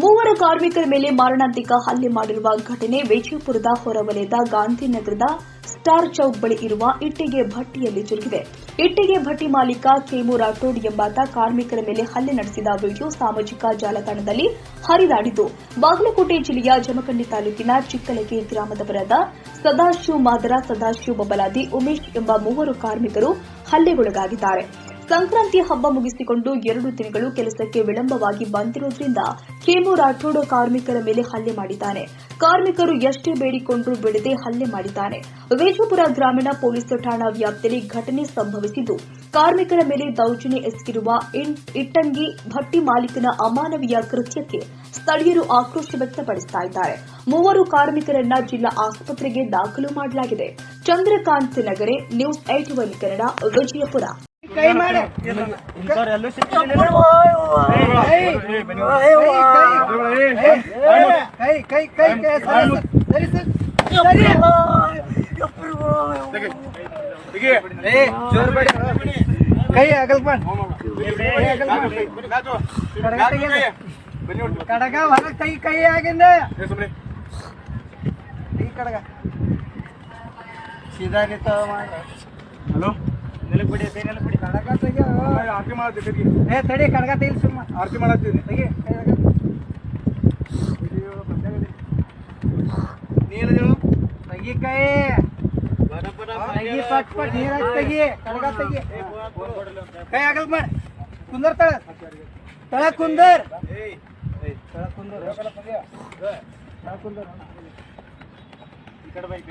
ಮೂವರು ಕಾರ್ಮಿಕರ ಮೇಲೆ ಮಾರಣಾಂತಿಕ ಹಲ್ಲೆ ಮಾಡಿರುವ ಘಟನೆ ವಿಜಯಪುರದ ಹೊರವಲಯದ ಗಾಂಧಿನಗರದ ಸ್ಟಾರ್ ಚೌಕ್ ಬಳಿ ಇರುವ ಇಟ್ಟಿಗೆ ಭಟ್ಟಿಯಲ್ಲಿ ಜರುಗಿದೆ. ಇಟ್ಟಿಗೆ ಭಟ್ಟಿ ಮಾಲೀಕ ಕೇಮು ರಾಠೋಡ್ ಎಂಬಾತ ಕಾರ್ಮಿಕರ ಮೇಲೆ ಹಲ್ಲೆ ನಡೆಸಿದ ವಿಡಿಯೋ ಸಾಮಾಜಿಕ ಜಾಲತಾಣದಲ್ಲಿ ಹರಿದಾಡಿದ್ದು. ಬಾಗಲಕೋಟೆ ಜಿಲ್ಲೆಯ ಜಮಖಂಡಿ ತಾಲೂಕಿನ ಚಿಕ್ಕಲಗಿ ಗ್ರಾಮದವರಾದ ಸದಾಶಿವ್ ಮಾದರ, ಸದಾಶಿವ ಬಬಲಾದಿ, ಉಮೇಶ್ ಎಂಬ ಮೂವರು ಕಾರ್ಮಿಕರು ಹಲ್ಲೆಗೊಳಗಾಗಿದ್ದಾರೆ. ಸಂಕ್ರಾಂತಿ ಹಬ್ಬ ಮುಗಿಸಿಕೊಂಡು ಎರಡು ದಿನಗಳು ಕೆಲಸಕ್ಕೆ ವಿಳಂಬವಾಗಿ ಬಂದಿರುವುದರಿಂದ ಕೇಮು ರಾಠೋಡ್ ಕಾರ್ಮಿಕರ ಮೇಲೆ ಹಲ್ಲೆ ಮಾಡಿದ್ದಾನೆ. ಕಾರ್ಮಿಕರು ಎಷ್ಟೇ ಬೇಡಿಕೊಂಡರೂ ಬಿಡದೆ ಹಲ್ಲೆ ಮಾಡಿದ್ದಾನೆ. ವಿಜಯಪುರ ಗ್ರಾಮೀಣ ಪೊಲೀಸ್ ಠಾಣಾ ವ್ಯಾಪ್ತಿಯಲ್ಲಿ ಘಟನೆ ಸಂಭವಿಸಿದ್ದು, ಕಾರ್ಮಿಕರ ಮೇಲೆ ದೌರ್ಜನ್ಯ ಎಸಗಿರುವ ಇಟ್ಟಂಗಿ ಭಟ್ಟಿ ಮಾಲೀಕನ ಅಮಾನವೀಯ ಕೃತ್ಯಕ್ಕೆ ಸ್ಥಳೀಯರು ಆಕ್ರೋಶ ವ್ಯಕ್ತಪಡಿಸುತ್ತಿದ್ದಾರೆ ಮೂವರು ಕಾರ್ಮಿಕರನ್ನ ಜಿಲ್ಲಾ ಆಸ್ಪತ್ರೆಗೆ ದಾಖಲು ಮಾಡಲಾಗಿದೆ. Chandrakant Nagare, news eight one Kannada, Vijayapura. ಕೈ ಮಾಡಿ. ಇಂಥವ್ರು ಎಲ್ಲೂ ಸಿಕ್ಕಿಲ್ಲ ಕೈ ಕೈ ಕೈ. ಕೈ ಸರಿ ಸರಿ ಸರಿ ಕೈ ಅಗಲ್ ಕಡಗ ಹೊರ ಕೈ ಕೈ ಆಗಿಂದ. ಈ ಕಡಗ. ಸೀದಾ ಹಲೋ? ಆರತಿ ಮಾಡತ್ತೀನಿ ಏ ತಡಿ ಕಡಗ ತೆಗಿ ಸುಮ್ಮ. ಆರತಿ ಮಾಡತ್ತೀನಿ. ತೆಗಿ. ನೀನು ನೀವು ತೆಗಿ ಕೈ. ತೆಗಿ ಪಟ್ ಪಟ್ ನೀರ್ ತೆಗಿ ಕಡಗ ತೆಗಿ. ಕೈ ಆಗಲ್ ಮಾಡಿ. ಕುಂದರ್ ತಳ. ತಳ ಕುಂದರ್. ತಳ ಕುಂದರ್. ತಳ ಕುಂದರ್. ಈ ಕಡೆ ಬೈಕ್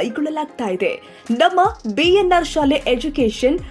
ಕೈಗೊಳ್ಳಲಾಗ್ತಾ ಇದೆ. ನಮ್ಮ ಬಿಎನ್ಆರ್ ಶಾಲೆ ಎಜುಕೇಶನ್